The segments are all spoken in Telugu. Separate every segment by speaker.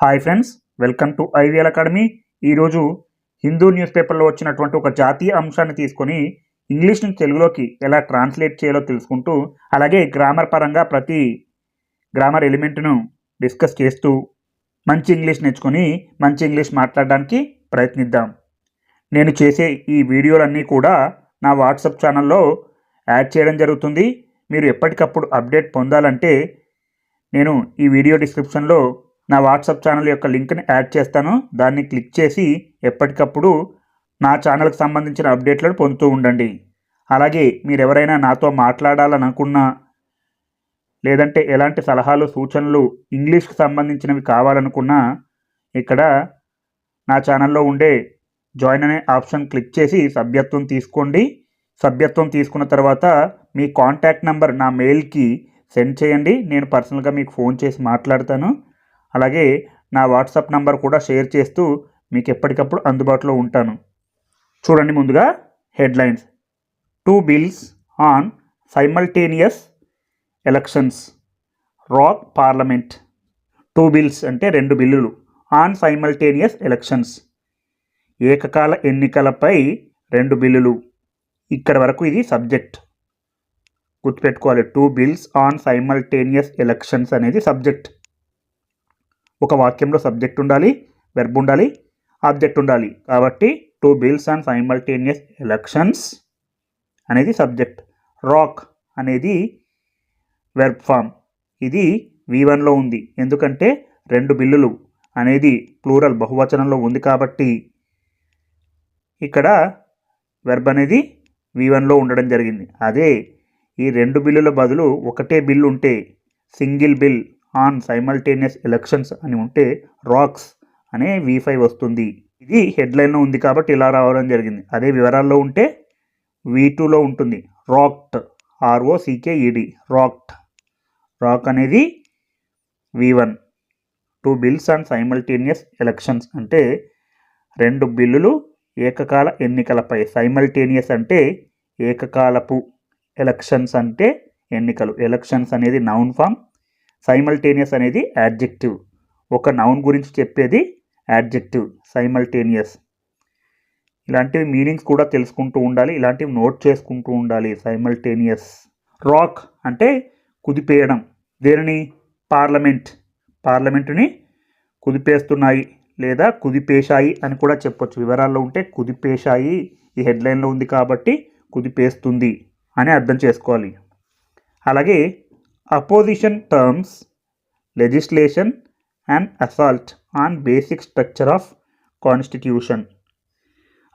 Speaker 1: Hi friends welcome to IVL academy. ఈరోజు హిందూ న్యూస్ పేపర్లో వచ్చినటువంటి ఒక జాతీయ అంశాన్ని తీసుకొని ఇంగ్లీష్ నుంచి తెలుగులోకి ఎలా ట్రాన్స్లేట్ చేయాలో తెలుసుకుంటూ అలాగే గ్రామర్ పరంగా ప్రతి గ్రామర్ ఎలిమెంట్ను డిస్కస్ చేస్తూ మంచి ఇంగ్లీష్ నేర్చుకొని మంచి ఇంగ్లీష్ మాట్లాడడానికి ప్రయత్నిద్దాం. నేను చేసే ఈ వీడియోలన్నీ కూడా నా వాట్సాప్ ఛానల్లో యాడ్ చేయడం జరుగుతుంది. మీరు ఎప్పటికప్పుడు అప్డేట్ పొందాలంటే నేను ఈ వీడియో డిస్క్రిప్షన్లో నా వాట్సాప్ ఛానల్ యొక్క లింక్ని యాడ్ చేస్తాను. దాన్ని క్లిక్ చేసి ఎప్పటికప్పుడు నా ఛానల్కి సంబంధించిన అప్డేట్లను పొందుతూ ఉండండి. అలాగే మీరు ఎవరైనా నాతో మాట్లాడాలనుకున్నా లేదంటే ఎలాంటి సలహాలు సూచనలు ఇంగ్లీష్కి సంబంధించినవి కావాలనుకున్నా ఇక్కడ నా ఛానల్లో ఉండే జాయిన్ అనే ఆప్షన్ క్లిక్ చేసి సభ్యత్వం తీసుకోండి. సభ్యత్వం తీసుకున్న తర్వాత మీ కాంటాక్ట్ నెంబర్ నా మెయిల్కి సెండ్ చేయండి. నేను పర్సనల్గా మీకు ఫోన్ చేసి మాట్లాడతాను. అలాగే నా వాట్సాప్ నంబర్ కూడా షేర్ చేస్తూ మీకు ఎప్పటికప్పుడు అందుబాటులో ఉంటాను. చూడండి ముందుగా headlines. Two bills on simultaneous elections. Rock parliament. Two bills అంటే రెండు బిల్లులు. On simultaneous elections. ఏకకాల ఎన్నికలపై రెండు బిల్లులు. ఇక్కడ వరకు ఇది సబ్జెక్ట్. గుర్తుపెట్టుకోవాలి. Two bills on simultaneous elections అనేది సబ్జెక్ట్. ఒక వాక్యంలో సబ్జెక్ట్ ఉండాలి వెర్బ్ ఉండాలి ఆబ్జెక్ట్ ఉండాలి. కాబట్టి two bills and simultaneous elections అనేది సబ్జెక్ట్ రాక్ అనేది వెర్బ్ ఫామ్ ఇది వి వన్లో ఉంది. ఎందుకంటే రెండు బిల్లులు అనేది ప్లూరల్ బహువచనంలో ఉంది కాబట్టి ఇక్కడ వెర్బ్ అనేది వి వన్లో ఉండడం జరిగింది. అదే ఈ రెండు బిల్లుల బదులు ఒకటే బిల్లు ఉంటే single bill on simultaneous elections అని ఉంటే రాక్స్ అనే వి ఫైవ్ వస్తుంది. ఇది హెడ్లైన్లో ఉంది కాబట్టి ఇలా రావడం జరిగింది. అదే వివరాల్లో ఉంటే వి టూలో ఉంటుంది. Rocked R O C K E D rocked. Rock అనేది V one. Two bills on simultaneous elections అంటే రెండు బిల్లులు ఏకకాల ఎన్నికలపై. సైమల్టేనియస్ అంటే ఏకకాలపు ఎలక్షన్స్ అంటే ఎన్నికలు. ఎలక్షన్స్ అనేది నౌన్ ఫామ్ సైమల్టేనియస్ అనేది యాడ్జెక్టివ్ ఒక నౌన్ గురించి చెప్పేది యాడ్జెక్టివ్ సైమల్టేనియస్ ఇలాంటివి మీనింగ్స్ కూడా తెలుసుకుంటూ ఉండాలి ఇలాంటివి నోట్ చేసుకుంటూ ఉండాలి సైమల్టేనియస్ రాక్ అంటే కుదిపేయడం. దేనిని? పార్లమెంట్ పార్లమెంటుని కుదిపేస్తున్నాయి లేదా కుదిపేశాయి అని కూడా చెప్పొచ్చు. వివరాల్లో ఉంటే కుదిపేశాయి ఈ హెడ్లైన్లో ఉంది కాబట్టి కుదిపేస్తుంది అని అర్థం చేసుకోవాలి. అలాగే opposition terms legislation and assault on basic structure of constitution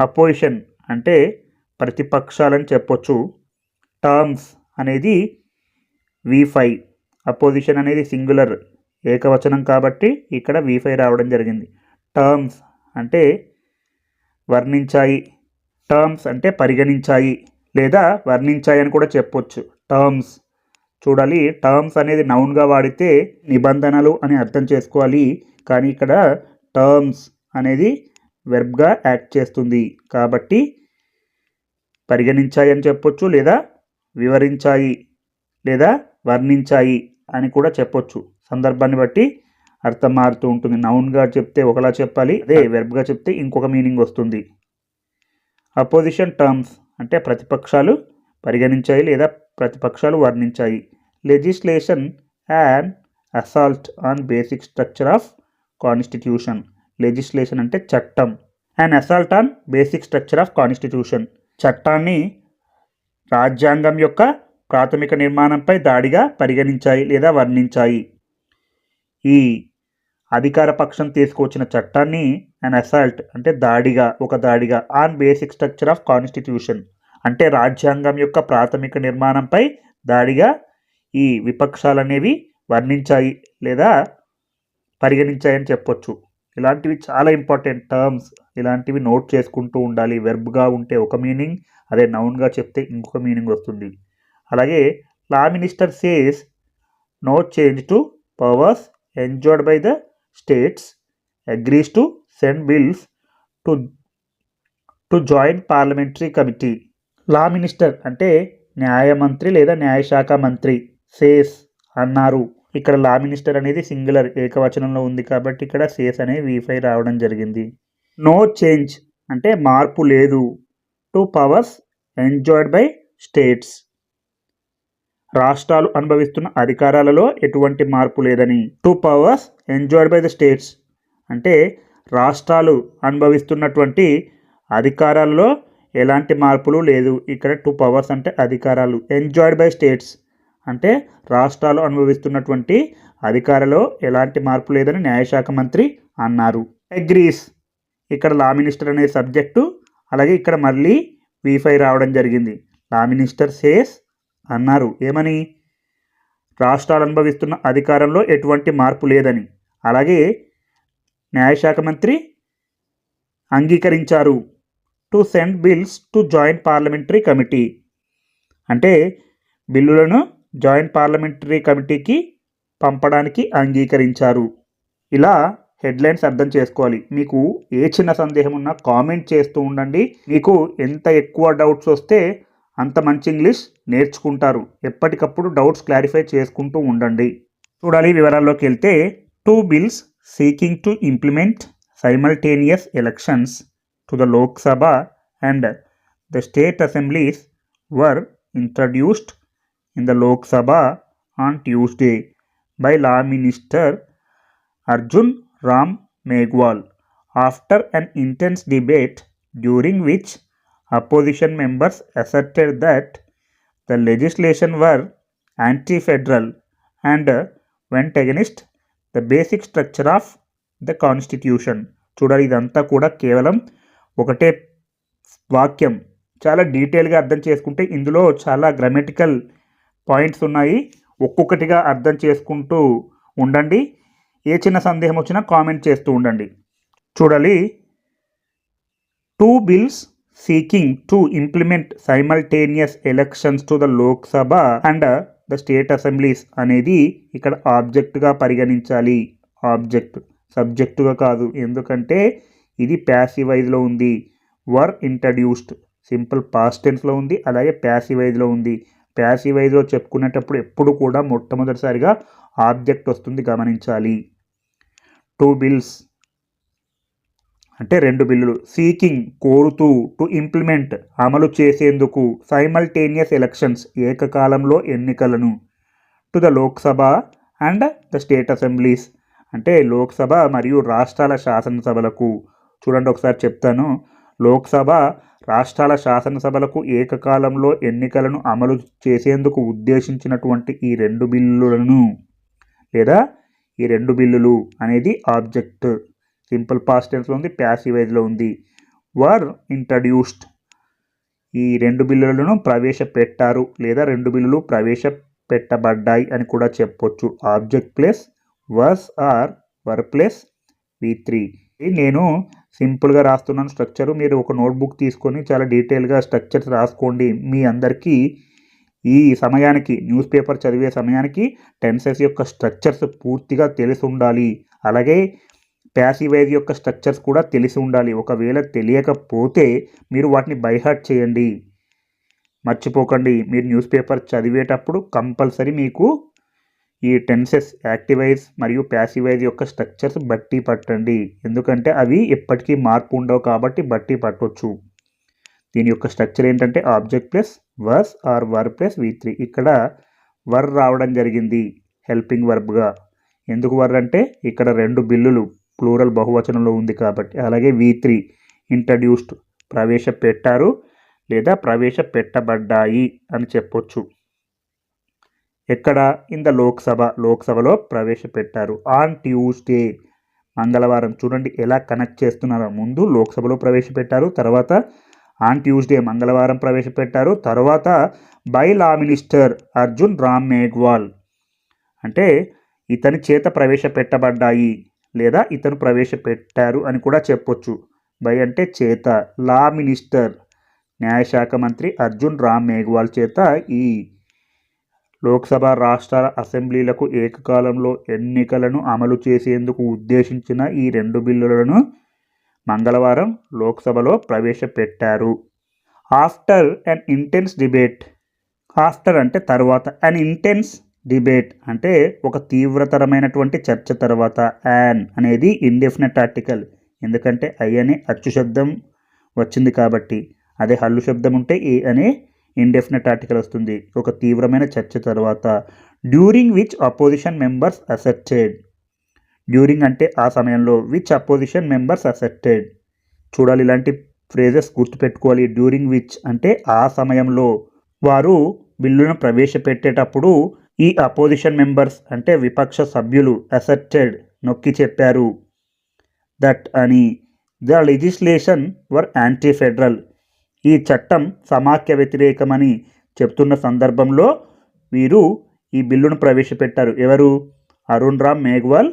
Speaker 1: opposition అంటే ప్రతిపక్షాలని చెప్పొచ్చు. టర్మ్స్ అనేది వి ఫైవ్ అపోజిషన్ అనేది సింగులర్ ఏకవచనం కాబట్టి ఇక్కడ వి ఫైవ్ రావడం జరిగింది. టర్మ్స్ అంటే వర్ణించాయి. టర్మ్స్ అంటే పరిగణించాయి లేదా వర్ణించాయి అని కూడా చెప్పొచ్చు. టర్మ్స్ చూడాలి. టర్మ్స్ అనేది నౌన్గా వాడితే నిబంధనలు అని అర్థం చేసుకోవాలి. కానీ ఇక్కడ టర్మ్స్ అనేది వెర్బ్గా యాక్ట్ చేస్తుంది. కాబట్టి పరిగణించాయి అని చెప్పొచ్చు లేదా వివరించాయి లేదా వర్ణించాయి అని కూడా చెప్పొచ్చు. సందర్భాన్ని బట్టి అర్థం మారుతూ ఉంటుంది. నౌన్గా చెప్తే ఒకలా చెప్పాలి అదే వెర్బ్గా చెప్తే ఇంకొక మీనింగ్ వస్తుంది. అపోజిషన్ టర్మ్స్ అంటే ప్రతిపక్షాలు పరిగణించాయి లేదా ప్రతిపక్షాలు వర్ణించాయి. Legislation and assault on basic structure of constitution legislation అంటే చట్టం. And assault on basic structure of constitution చట్టాన్ని రాజ్యాంగం యొక్క ప్రాథమిక నిర్మాణంపై దాడిగా పరిగణించాయి లేదా వర్ణించాయి. ఈ అధికార పక్షం తీసుకొచ్చిన చట్టాన్ని అండ్ అసాల్ట్ అంటే దాడిగా ఒక దాడిగా on basic structure of constitution అంటే రాజ్యాంగం యొక్క ప్రాథమిక నిర్మాణంపై దాడిగా ఈ విపక్షాలు అనేవి వర్ణించాయి లేదా పరిగణించాయని చెప్పొచ్చు. ఇలాంటివి చాలా ఇంపార్టెంట్ టర్మ్స్. ఇలాంటివి నోట్ చేసుకుంటూ ఉండాలి. వెర్బ్గా ఉంటే ఒక మీనింగ్ అదే నౌన్గా చెప్తే ఇంకొక మీనింగ్ వస్తుంది. అలాగే law minister says no change to powers enjoyed by the states agrees to send bills to to join parliamentary committee. Law minister అంటే న్యాయమంత్రి లేదా న్యాయశాఖ మంత్రి. సేస్ అన్నారు. ఇక్కడ లా మినిస్టర్ అనేది సింగులర్ ఏకవచనంలో ఉంది కాబట్టి ఇక్కడ సేస్ అనే వీఫై రావడం జరిగింది. నో చేంజ్ అంటే మార్పు లేదు. To powers enjoyed by states. రాష్ట్రాలు అనుభవిస్తున్న అధికారాలలో ఎటువంటి మార్పు లేదని. To powers enjoyed by the states అంటే రాష్ట్రాలు అనుభవిస్తున్నటువంటి అధికారాల్లో ఎలాంటి మార్పులు లేదు. ఇక్కడ టూ పవర్స్ అంటే అధికారాలు. Enjoyed by states. అంటే రాష్ట్రాలు అనుభవిస్తున్నటువంటి అధికారంలో ఎలాంటి మార్పు లేదని న్యాయశాఖ మంత్రి అన్నారు. అగ్రీస్ ఇక్కడ లా మినిస్టర్ అనే సబ్జెక్టు అలాగే ఇక్కడ మళ్ళీ వీఫై రావడం జరిగింది. లా మినిస్టర్ సేస్ అన్నారు. ఏమని? రాష్ట్రాలు అనుభవిస్తున్న అధికారంలో ఎటువంటి మార్పు లేదని. అలాగే న్యాయశాఖ మంత్రి అంగీకరించారు. To send bills to joint parliamentary committee. అంటే బిల్లులను జాయింట్ పార్లమెంటరీ కమిటీకి పంపడానికి అంగీకరించారు. ఇలా హెడ్లైన్స్ అర్థం చేసుకోవాలి. మీకు ఏ చిన్న సందేహం ఉన్నా కామెంట్ చేస్తూ ఉండండి. మీకు ఎంత ఎక్కువ డౌట్స్ వస్తే అంత మంచి ఇంగ్లీష్ నేర్చుకుంటారు. ఎప్పటికప్పుడు డౌట్స్ క్లారిఫై చేసుకుంటూ ఉండండి. చూడాలి వివరాల్లోకి వెళ్తే two bills seeking to implement simultaneous elections to the Lok Sabha and the state assemblies were introduced in the Lok Sabha on Tuesday by Law Minister Arjun Ram Meghwal after an intense debate during which opposition members asserted that the legislation were anti-federal and went against the basic structure of the constitution చూడాలి ఇదంతా కూడా కేవలం ఒకటే వాక్యం చాలా డీటెయిల్గా అర్థం చేసుకుంటే ఇందులో చాలా గ్రామటికల్ పాయింట్స్ ఉన్నాయి. ఒక్కొక్కటిగా అర్థం చేసుకుంటూ ఉండండి. ఏ చిన్న సందేహం వచ్చినా కామెంట్ చేస్తూ ఉండండి. చూడాలి. Two bills seeking to implement simultaneous elections to the Lok Sabha and the state assemblies అనేది ఇక్కడ ఆబ్జెక్ట్గా పరిగణించాలి. ఆబ్జెక్ట్ సబ్జెక్టుగా కాదు. ఎందుకంటే ఇది ప్యాసివైజ్లో ఉంది. వర్ ఇంట్రడ్యూస్డ్ సింపుల్ పాస్టెన్స్లో ఉంది. అలాగే ప్యాసివైజ్లో ఉంది. ప్యాసివైజ్లో చెప్పుకునేటప్పుడు ఎప్పుడు కూడా మొట్టమొదటిసారిగా ఆబ్జెక్ట్ వస్తుంది గమనించాలి. టూ బిల్స్ అంటే రెండు బిల్లులు. సీకింగ్ కోరుతూ టు ఇంప్లిమెంట్ అమలు చేసేందుకు సైమల్టేనియస్ ఎలక్షన్స్ ఏకకాలంలో ఎన్నికలను. To the Lok Sabha and the state assemblies అంటే లోక్సభ మరియు రాష్ట్రాల శాసనసభలకు. చూడండి ఒకసారి చెప్తాను. లోక్సభ రాష్ట్రాల శాసనసభలకు ఏకకాలంలో ఎన్నికలను అమలు చేసేందుకు ఉద్దేశించినటువంటి ఈ రెండు బిల్లులను. లేదా ఈ రెండు బిల్లులు అనేది ఆబ్జెక్ట్. సింపుల్ పాస్ట్ టెన్స్లో ఉంది ప్యాసివైజ్లో ఉంది. Were introduced. ఈ రెండు బిల్లులను ప్రవేశపెట్టారు లేదా రెండు బిల్లులు ప్రవేశపెట్టబడ్డాయి అని కూడా చెప్పొచ్చు. Object plus was or were plus V three. నేను సింపుల్గా రాస్తున్నాను స్ట్రక్చరు. మీరు ఒక నోట్బుక్ తీసుకొని చాలా డీటెయిల్గా స్ట్రక్చర్స్ రాసుకోండి మీ అందరికీ. ఈ సమయానికి న్యూస్ పేపర్ చదివే సమయానికి టెన్సెస్ యొక్క స్ట్రక్చర్స్ పూర్తిగా తెలిసి ఉండాలి. అలాగే ప్యాసివైజ్ యొక్క స్ట్రక్చర్స్ కూడా తెలిసి ఉండాలి. ఒకవేళ తెలియకపోతే మీరు వాటిని బైహార్ట్ చేయండి. మర్చిపోకండి. మీరు న్యూస్ పేపర్ చదివేటప్పుడు కంపల్సరీ మీకు ఈ టెన్సెస్ యాక్టివైజ్ మరియు ప్యాసివైజ్ యొక్క స్ట్రక్చర్స్ బట్టి పట్టండి. ఎందుకంటే అవి ఎప్పటికీ మార్పు ఉండవు కాబట్టి బట్టి పట్టవచ్చు దీని యొక్క స్ట్రక్చర్ ఏంటంటే object plus was or were plus V three. ఇక్కడ వర్ రావడం జరిగింది హెల్పింగ్ వర్బ్గా. ఎందుకు వర్ అంటే ఇక్కడ రెండు బిల్లులు ప్లూరల్ బహువచనంలో ఉంది కాబట్టి. అలాగే వి త్రీ ఇంట్రడ్యూస్డ్ ప్రవేశపెట్టారు లేదా ప్రవేశపెట్టబడ్డాయి అని చెప్పొచ్చు. ఎక్కడ? In the Lok Sabha. లోక్సభలో ప్రవేశపెట్టారు. On Tuesday. మంగళవారం చూడండి ఎలా కనెక్ట్ చేస్తున్నారో. ముందు లోక్సభలో ప్రవేశపెట్టారు తర్వాత ఆన్ ట్యూస్డే మంగళవారం ప్రవేశపెట్టారు తర్వాత by law minister Arjun Ram Meghwal. అంటే ఇతని చేత ప్రవేశపెట్టబడ్డాయి లేదా ఇతను ప్రవేశపెట్టారు అని కూడా చెప్పొచ్చు. బై అంటే చేత. Law minister. న్యాయశాఖ మంత్రి అర్జున్ రామ్ మేఘ్వాల్ చేత ఈ లోక్సభ రాష్ట్రాల అసెంబ్లీలకు ఏకకాలంలో ఎన్నికలను అమలు చేసేందుకు ఉద్దేశించిన ఈ రెండు బిల్లులను మంగళవారం లోక్సభలో ప్రవేశపెట్టారు. After an intense debate after అంటే తర్వాత. అన్ ఇంటెన్స్ డిబేట్ అంటే ఒక తీవ్రతరమైనటువంటి చర్చ తర్వాత. యాన్ అనేది ఇండెఫినెట్ ఆర్టికల్ ఎందుకంటే ఐ అనే అచ్చు శబ్దం వచ్చింది కాబట్టి. అదే హల్లు శబ్దం ఉంటే ఏ అనే ఇండెఫినెట్ ఆర్టికల్ వస్తుంది. ఒక తీవ్రమైన చర్చ తర్వాత during which opposition members accepted during అంటే ఆ సమయంలో విచ్ అపోజిషన్ మెంబర్స్ అసెప్టెడ్ చూడాలి ఇలాంటి ఫ్రేజెస్ గుర్తుపెట్టుకోవాలి. డ్యూరింగ్ విచ్ అంటే ఆ సమయంలో. వారు బిల్లును ప్రవేశపెట్టేటప్పుడు ఈ అపోజిషన్ మెంబర్స్ అంటే విపక్ష సభ్యులు అసెప్టెడ్ నొక్కి చెప్పారు. దట్ అని. The legislation were anti federal ఈ చట్టం సమాఖ్య వ్యతిరేకమని చెప్తున్న సందర్భంలో వీరు ఈ బిల్లును ప్రవేశపెట్టారు. ఎవరు? అరుణ్ రామ్ మేఘ్వాల్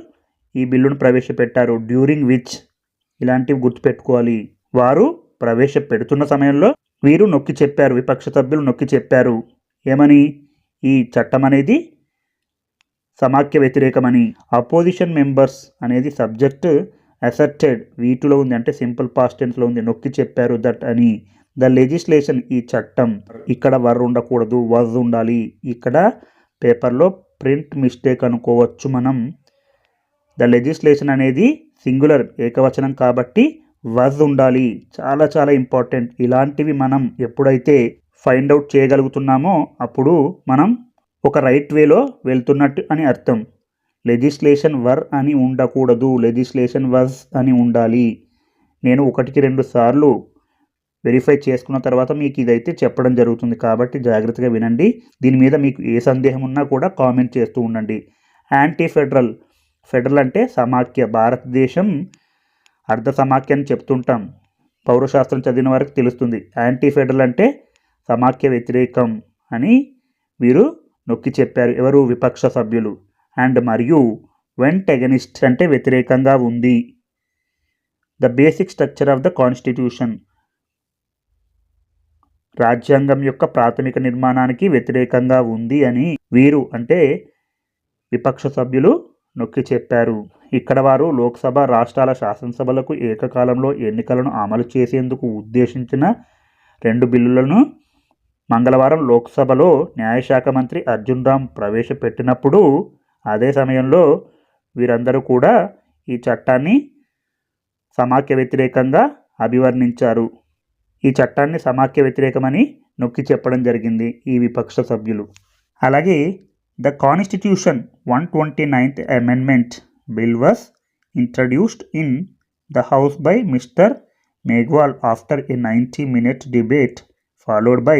Speaker 1: ఈ బిల్లును ప్రవేశపెట్టారు. డ్యూరింగ్ విచ్ ఇలాంటివి గుర్తుపెట్టుకోవాలి. వారు ప్రవేశపెడుతున్న సమయంలో వీరు నొక్కి చెప్పారు. విపక్ష సభ్యులు నొక్కి చెప్పారు. ఏమని? ఈ చట్టం అనేది సమాఖ్య వ్యతిరేకమని. అపోజిషన్ మెంబర్స్ అనేది సబ్జెక్ట్ అసెప్టెడ్ వీటిలో ఉంది అంటే సింపుల్ పాస్టెన్స్లో ఉంది. నొక్కి చెప్పారు దట్ అని. ద లెజిస్లేషన్ ఈ చట్టం. ఇక్కడ వర్ ఉండకూడదు వజ్ ఉండాలి. ఇక్కడ పేపర్లో ప్రింట్ మిస్టేక్ అనుకోవచ్చు మనం. ద లెజిస్లేషన్ అనేది సింగులర్ ఏకవచనం కాబట్టి వజ్ ఉండాలి. చాలా చాలా ఇంపార్టెంట్. ఇలాంటివి మనం ఎప్పుడైతే ఫైండ్ అవుట్ చేయగలుగుతున్నామో అప్పుడు మనం ఒక రైట్ వేలో వెళ్తున్నట్టు అని అర్థం. లెజిస్లేషన్ వర్ అని ఉండకూడదు. లెజిస్లేషన్ వజ్ అని ఉండాలి. నేను ఒకటికి రెండు సార్లు వెరిఫై చేసుకున్న తర్వాత మీకు ఇదైతే చెప్పడం జరుగుతుంది. కాబట్టి జాగ్రత్తగా వినండి. దీని మీద మీకు ఏ సందేహం ఉన్నా కూడా కామెంట్ చేస్తూ ఉండండి. యాంటీ ఫెడరల్ ఫెడరల్ అంటే సమాఖ్య. భారతదేశం అర్ధ సమాఖ్య అని చెప్తుంటాం. పౌరశాస్త్రం చదివిన వారికి తెలుస్తుంది. యాంటీ ఫెడరల్ అంటే సమాఖ్య వ్యతిరేకం అని వీరు నొక్కి చెప్పారు. ఎవరు? విపక్ష సభ్యులు. అండ్ మరియు వెంట్ ఎగనిస్ట్ అంటే వ్యతిరేకంగా ఉంది. The basic structure of the constitution. రాజ్యాంగం యొక్క ప్రాథమిక నిర్మాణానికి వ్యతిరేకంగా ఉంది అని వీరు అంటే విపక్ష సభ్యులు నొక్కి చెప్పారు. ఇక్కడ వారు లోక్సభ రాష్ట్రాల శాసనసభలకు ఏకకాలంలో ఎన్నికలను అమలు చేసేందుకు ఉద్దేశించిన రెండు బిల్లులను మంగళవారం లోక్సభలో న్యాయశాఖ మంత్రి అర్జున్ రామ్ ప్రవేశపెట్టినప్పుడు అదే సమయంలో వీరందరూ కూడా ఈ చట్టాన్ని సమాఖ్య వ్యతిరేకంగా అభివర్ణించారు. ఈ చట్టాన్ని సమాఖ్య వ్యతిరేకమని నొక్కి చెప్పడం జరిగింది ఈ విపక్ష సభ్యులు. అలాగే the constitution one twenty ninth amendment bill was introduced in the house by mister Meghwal after a ninety minute debate followed by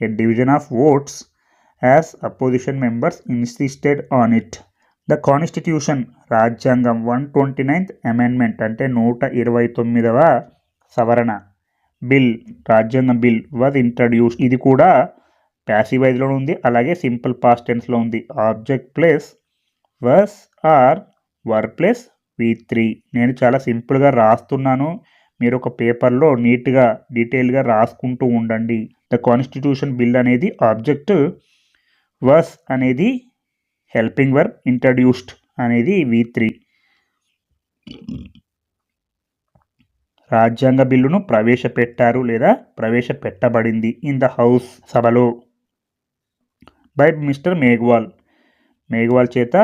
Speaker 1: a division of votes as opposition members insisted on it. The constitution రాజ్యాంగం వన్ ట్వంటీ నైన్త్ అమెండ్మెంట్ అంటే నూట ఇరవై తొమ్మిదవ సవరణ. బిల్ రాజ్యాంగ బిల్ వాజ్ ఇంట్రడ్యూస్ ఇది కూడా ప్యాసివైజ్లో ఉంది అలాగే సింపుల్ పాస్ట్ టెన్స్లో ఉంది. Object plus was or were plus V three నేను చాలా సింపుల్గా రాస్తున్నాను. మీరు ఒక పేపర్లో నీట్గా డీటెయిల్గా రాసుకుంటూ ఉండండి. ద కాన్స్టిట్యూషన్ బిల్ అనేది ఆబ్జెక్ట్ వర్స్ అనేది హెల్పింగ్ వర్క్ ఇంట్రడ్యూస్డ్ అనేది వి త్రీ రాజ్యాంగ బిల్లును ప్రవేశపెట్టారు లేదా ప్రవేశపెట్టబడింది. ఇన్ ద హౌస్ సభలో బై మిస్టర్ మేఘ్వాల్ మేఘ్వాల్ చేత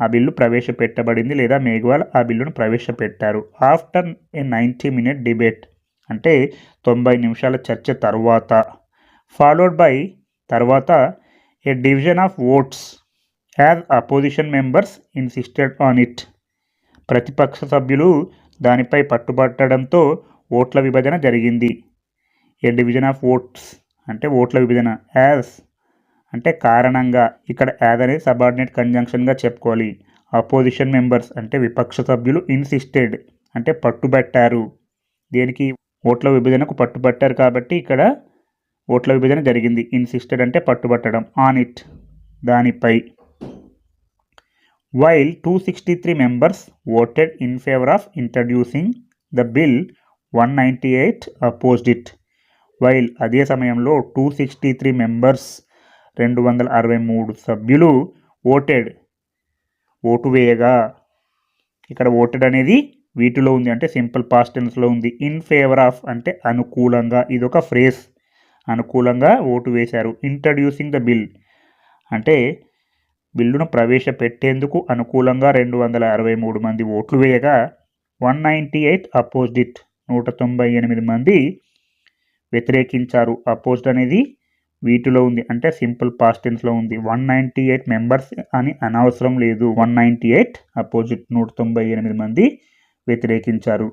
Speaker 1: ఆ బిల్లు ప్రవేశపెట్టబడింది లేదా మేఘ్వాల్ ఆ బిల్లును ప్రవేశపెట్టారు. After a ninety minute debate అంటే తొంభై నిమిషాల చర్చ తర్వాత ఫాలోడ్ బై తర్వాత a division of votes as opposition members insisted on it ప్రతిపక్ష సభ్యులు దానిపై పట్టుబట్టడంతో ఓట్ల విభజన జరిగింది. ఏ డివిజన్ ఆఫ్ ఓట్స్ అంటే ఓట్ల విభజన యాజ్ అంటే కారణంగా ఇక్కడ యాజ్ అనేది సబార్డినేట్ కంజంక్షన్గా చెప్పుకోవాలి. అపోజిషన్ మెంబర్స్ అంటే విపక్ష సభ్యులు ఇన్సిస్టెడ్ అంటే పట్టుబట్టారు. దేనికి? ఓట్ల విభజనకు పట్టుబట్టారు కాబట్టి ఇక్కడ ఓట్ల విభజన జరిగింది. ఇన్సిస్టెడ్ అంటే పట్టుబట్టడం ఆన్ ఇట్ దానిపై. While two sixty three members voted in introducing of introducing the bill one ninety eight it while అదే సమయంలో టూ సిక్స్టీ త్రీ మెంబర్స్ రెండు వందల అరవై మూడు సభ్యులు ఓటెడ్ ఓటు వేయగా. ఇక్కడ ఓటెడ్ అనేది వీటిలో ఉంది అంటే సింపుల్ పాస్ట్ టెన్స్లో ఉంది. ఇన్ ఫేవర్ ఆఫ్ అంటే అనుకూలంగా ఇది ఒక ఫ్రేస్ అనుకూలంగా ఓటు వేశారు. ఇంట్రడ్యూసింగ్ ద బిల్ అంటే బిల్లును ప్రవేశపెట్టేందుకు అనుకూలంగా రెండు వందల అరవై మూడు మంది ఓట్లు వేయగా one ninety eight opposed it నూట తొంభై ఎనిమిది మంది వ్యతిరేకించారు. అపోజ్డ్ అనేది వీటిలో ఉంది. అంటే సింపుల్ పాస్టెన్స్లో ఉంది. వన్ నైంటీ ఎయిట్ మెంబర్స్ అని అనవసరం లేదు. వన్ నైంటీ ఎయిట్ అపోజిట్ నూట తొంభై ఎనిమిది మంది వ్యతిరేకించారు.